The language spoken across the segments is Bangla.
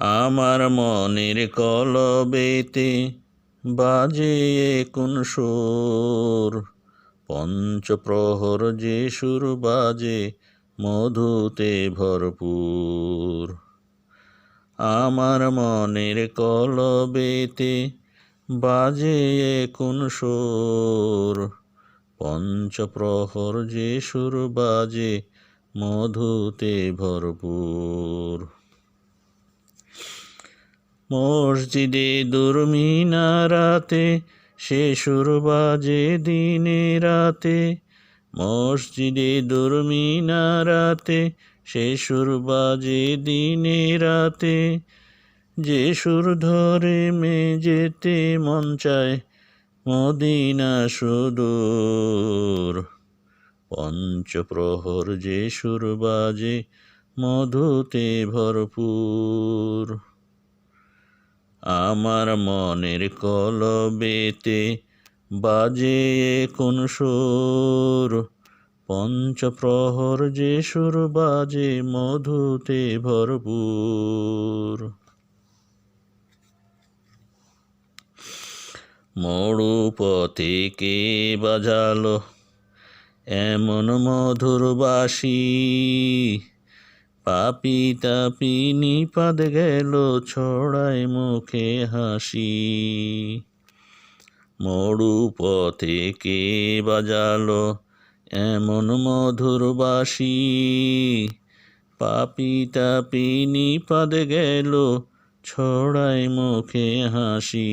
আমার মনের কলবেতে বাজে কোন সুর। পঞ্চপ্রহর যে সুর বাজে, মধুতে ভরপুর। আমার মনের কলবেতে বাজে কোন সুর। পঞ্চপ্রহর যে সুর বাজে, মধুতে ভরপুর। মসজিদে দুর্মিনারাতে, সে সুর বাজে দিনে রাতে। মসজিদে দুর্মিনারাতে, সে সুর বাজে দিনে রাতে। যে সুর ধরে মে যেতে মন চায়, মদিনা সুদূর। পঞ্চপ্রহর যে সুর বাজে, মধুতে ভরপুর। আমার মনের কলবেতে বাজে কোন সুর। পঞ্চপ্রহর যে সুর বাজে মধুতে ভরপুর। মরু পথে কে বাজালো? এমন মধুর বাসি পাপি তাপি নিপাদ গেল ছড়ায় মুখে হাসি। মরু পথে কে বাজালো এমন মধুর বাসি? পাপি তাপি নিপাদ গেল ছড়ায় মুখে হাসি।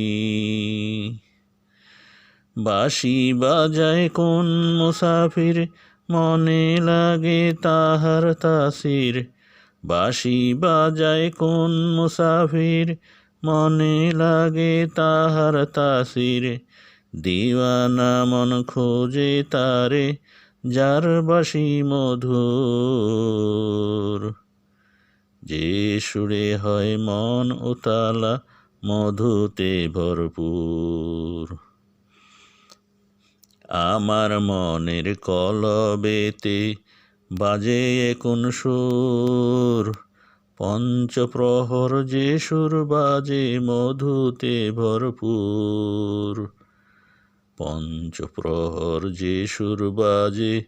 বাসি বাজায় কোন মুসাফির? মনে লাগে তাহার তাসির। বাঁশি বাজায় কোন মুসাফির? মনে লাগে তাহার তাসির। দিওয়ানা মন খোঁজে তারে, যার বাসি মধুর। যে সুরে হয় মন উতালা, মধুতে ভরপুর। আমার মনের কলবেতে বাজে কোন সুর? পঞ্চপ্রহর যে সুর বাজে মধুতে ভরপুর। পঞ্চপ্রহর যে সুর বাজে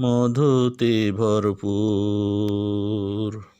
মধুতে ভরপুর।